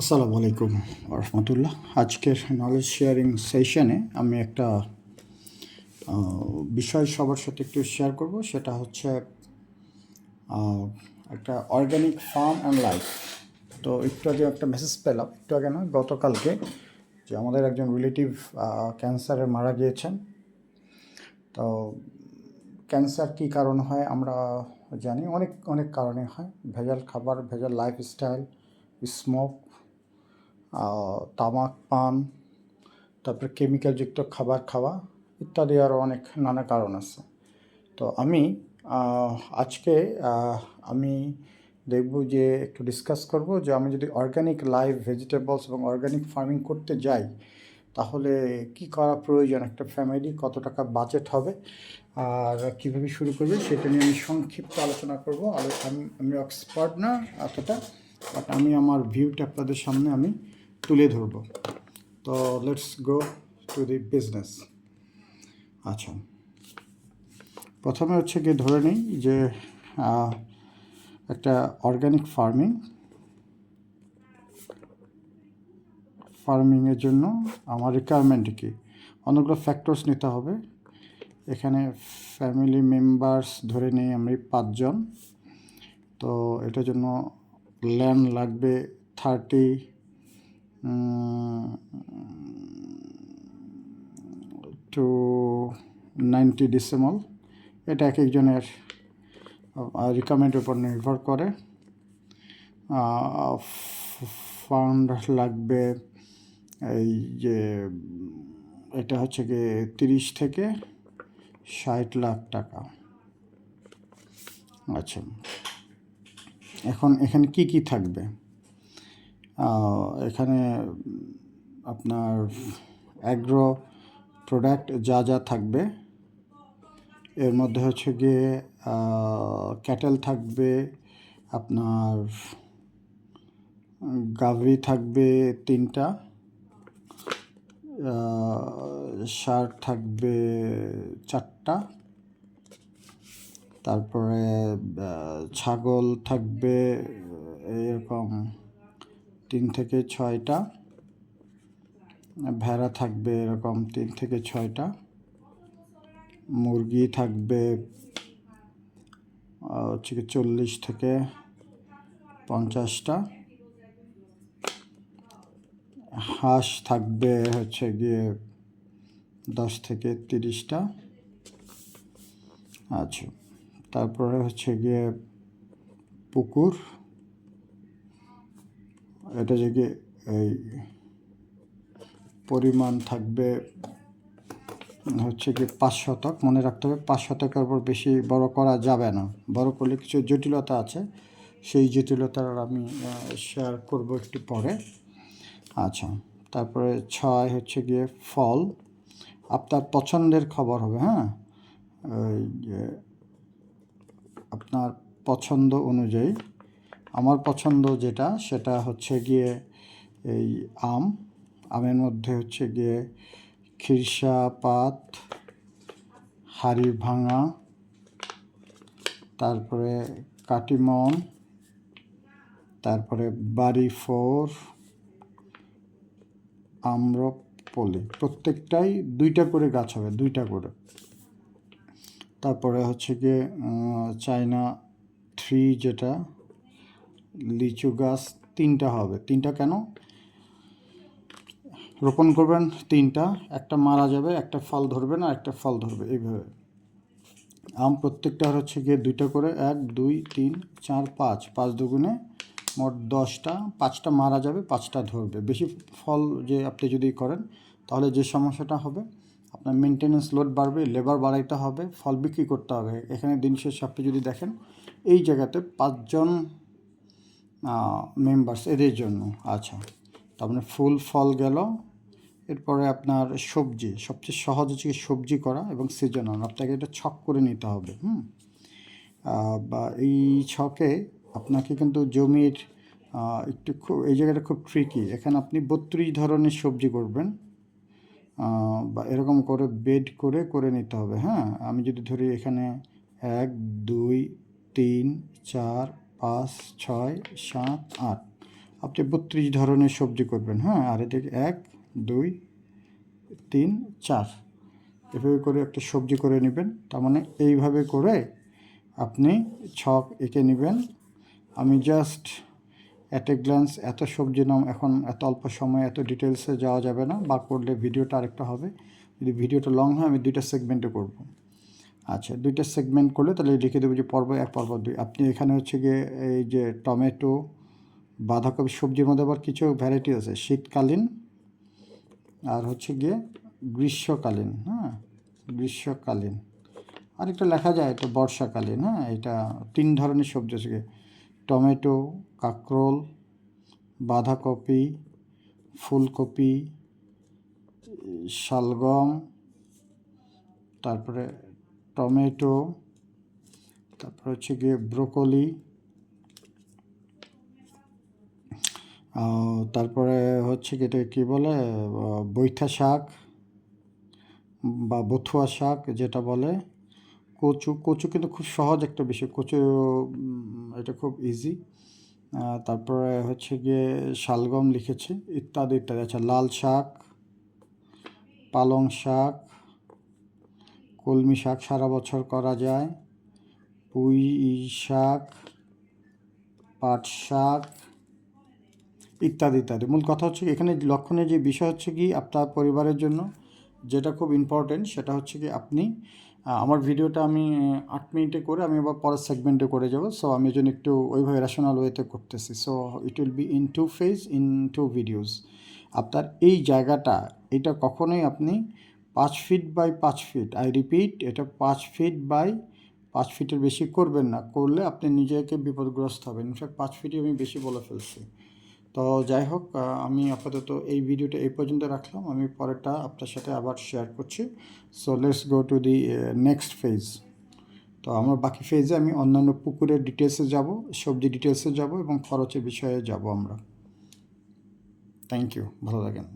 আসসালামু আলাইকুম রহমতুল্লাহ। আজকের নলেজ শেয়ারিং সেশনে আমি একটা বিষয় সবার সাথে একটু শেয়ার করব। সেটা হচ্ছে একটা অর্গানিক ফার্ম অ্যান্ড লাইফ তো একটু আগে একটা মেসেজ পেলাম, একটু আগে না, গতকালকে যে আমাদের একজন রিলেটিভ ক্যান্সারে মারা গিয়েছেন। তো ক্যান্সার কী কারণ হয় আমরা জানি, অনেক অনেক কারণে হয়। ভেজাল খাবার, ভেজাল লাইফস্টাইল স্মোক তামাক পান, তারপরে কেমিক্যালযুক্ত খাবার খাওয়া, ইত্যাদি আরও অনেক নানা কারণ আছে। তো আমি আজকে আমি দেখব যে একটু ডিসকাস করব যে আমি যদি অর্গানিক লাইভ ভেজিটেবলস এবং অর্গানিক ফার্মিং করতে যাই, তাহলে কি করা প্রয়োজন? একটা ফ্যামিলি কত টাকা বাজেট হবে? আর কীভাবে শুরু করবে? সেটা নিয়ে আমি সংক্ষিপ্ত আলোচনা করব। আমি আমি এক্সপার্ট না, এতটা বাট আমি আমার ভিউটা আপনাদের সামনে আমি তুলে ধরব। তো let's go to the business আচ্ছা। প্রথমে হচ্ছে গিয়ে ধরে নিই যে একটা অর্গানিক ফার্মিং ফার্মিংয়ের জন্য আমার রিকোয়ারমেন্ট কী? অনেকগুলো ফ্যাক্টরস নিতে হবে। এখানে ফ্যামিলি মেম্বার্স ধরে নিই আমি পাঁচজন। তো এটার জন্য ল্যান্ড লাগবে থার্টি টু নাইনটি ডিসেমল এটা এক একজনের রিকমেন্ডের উপর নির্ভর করে। ফান্ড লাগবে এই যে, এটা হচ্ছে গিয়ে তিরিশ থেকে ষাট লাখ টাকা। আচ্ছা। এখন, এখানে কি কি থাকবে? এখানে আপনার অ্যাগ্রো প্রোডাক্ট যা যা থাকবে, এর মধ্যে হচ্ছে গিয়ে ক্যাটেল থাকবে, আপনার গাভরি থাকবে তিনটা শার্ট থাকবে চারটা, তারপরে ছাগল থাকবে, এরকম তিন থেকে ছয়টা। ভেড়া থাকবে এরকম তিন থেকে ছয়টা। মুরগি থাকবে হচ্ছে চল্লিশ থেকে পঞ্চাশটা। হাঁস থাকবে হচ্ছে গিয়ে দশ থেকে তিরিশটা। আচ্ছা তারপরে হচ্ছে গিয়ে পুকুর। এটা যে গিয়ে এই পরিমাণ থাকবে হচ্ছে কি পাঁচ শতক, মনে রাখতে হবে পাঁচ শতকের উপর বেশি বড় করা যাবে না। বড় করলে কিছু জটিলতা আছে, সেই জটিলতার আমি শেয়ার করব একটু পরে। আচ্ছা তারপরে ছয় হচ্ছে গিয়ে ফল। আপনার পছন্দের খবর হবে হ্যাঁ? আপনার পছন্দ অনুযায়ী আমার পছন্দ যেটা, সেটা হচ্ছে গিয়ে এই আম। আমের মধ্যে হচ্ছে গিয়ে খিরসা, পাত হাড়ি ভাঙা, তারপরে কাটিমন, তারপরে বাড়ি ফোর আম্রপলি প্রত্যেকটাই দুইটা করে গাছ হবে, দুইটা করে। তারপরে হচ্ছে গিয়ে চায়না থ্রি যেটা লিচু গাছ তিনটা হবে। তিনটা কেন? রোপণ করবেন তিনটা, একটা মারা যাবে, একটা ফল ধরবে না একটা ফল ধরবে, এইভাবে। আম প্রত্যেকটা হচ্ছে গিয়ে দুইটা করে, এক, দুই, তিন, চার, পাঁচ। পাঁচ দুগুণে মোট দশটা, পাঁচটা মারা যাবে, পাঁচটা ধরবে। বেশি ফল যে আপনি যদি করেন, তাহলে যে সমস্যাটা হবে, আপনার মেনটেনেন্স লোড বাড়বে লেবার বাড়াইতে হবে, ফল বিক্রি করতে হবে। এখানে দিন শেষে আপনি যদি দেখেন, এই জায়গাতে পাঁচজন মেম্বার্স এদের জন্য। আচ্ছা তার মানে ফুল ফল গেল। এরপরে আপনার সবজি, সবচেয়ে সহজ হচ্ছে সবজি করা এবং সিজনাল আপনাকে এটা ছক করে নিতে হবে, হুম? বা এই ছকে আপনাকে কিন্তু জমির একটু খুব, এই জায়গাটা খুব ট্রিকি এখানে আপনি বত্রিশ ধরনের সবজি করবেন। বা এরকম করে বেড করে করে নিতে হবে হ্যাঁ? আমি যদি ধরি এখানে এক, দুই, তিন, চার পাঁচ, ছয়, সাত, আট। আপনি বত্রিশ ধরনের সবজি করবেন হ্যাঁ? আর এদিকে এক, দুই, তিন, চার। এভাবে করে একটা সবজি করে নেবেন। তার মানে এইভাবে করে আপনি ছক এঁকে নেবেন। আমি জাস্ট অ্যাট এ গ্ল্যান্স এত সবজি নাম এখন এত অল্প সময় এত ডিটেলসে যাওয়া যাবে না, বা করলে ভিডিওটা আরেকটা হবে। যদি ভিডিওটা লং হয়, আমি দুইটা সেগমেন্টে করব। আচ্ছা দুইটা সেগমেন্ট করলে তাহলে লিখে দেবো যে পর্ব এক, পর্ব দুই। আপনি এখানে হচ্ছে গিয়ে এই যে টমেটো, বাঁধাকপি, সবজির মধ্যে আবার কিছু ভ্যারাইটি আছে। শীতকালীন আর হচ্ছে গিয়ে গ্রীষ্মকালীন হ্যাঁ? গ্রীষ্মকালীন। আর একটা লেখা যায়, এটা বর্ষাকালীন হ্যাঁ? এটা তিন ধরনের সবজি আছে। গিয়ে টমেটো, কাঁকরোল, বাঁধাকপি, ফুলকপি, শালগম, তারপরে টমেটো, তারপরে হচ্ছে গিয়ে ব্রোকলি তারপরে হচ্ছে কি এটা কী বলে বৈঠা শাক বা বথুয়া শাক যেটা বলে, কচু কচু কিন্তু খুব সহজ একটা বিষয়, কচু এটা খুব ইজি তারপরে হচ্ছে গিয়ে শালগম লিখেছি, ইত্যাদি ইত্যাদি আচ্ছা লাল শাক, পালং শাক কলমি শাক সারা বছর করা যায়। পুঁই শাক, পাট শাক ইত্যাদি ইত্যাদি। মূল কথা হচ্ছে এখানে লক্ষণীয় যে বিষয় হচ্ছে কি, আপনার পরিবারের জন্য যেটা খুব ইম্পর্টেন্ট সেটা হচ্ছে কি আপনি আমার ভিডিওটা আমি আট মিনিটে করে আমি আবার পরের সেগমেন্টে করে যাব। সো আমি জন্য একটু ওইভাবে রেশনাল ওয়েতে করতেছি। So it will be in two phase in two videos আপনার এই জায়গাটা, এটা কখনোই আপনি পাঁচ ফিট বাই পাঁচ ফিট আই রিপিট এটা পাঁচ ফিট বাই পাঁচ ফিটের বেশি করবেন না। করলে আপনি নিজেকে বিপদগ্রস্ত হবেন। ইনফ্যাক্ট পাঁচ ফিটই আমি বেশি বলে ফেলছি। তো যাই হোক আমি আপাতত এই ভিডিওটা এই পর্যন্ত রাখলাম। আমি পরেরটা আপনার সাথে আবার শেয়ার করছি। So let's go to the next phase তো আমার বাকি ফেজে আমি অন্যান্য পুকুরের ডিটেলসে যাব, সবজি ডিটেলসে যাব এবং খরচের বিষয়ে যাব আমরা। থ্যাংক ইউ ভালো থাকেন।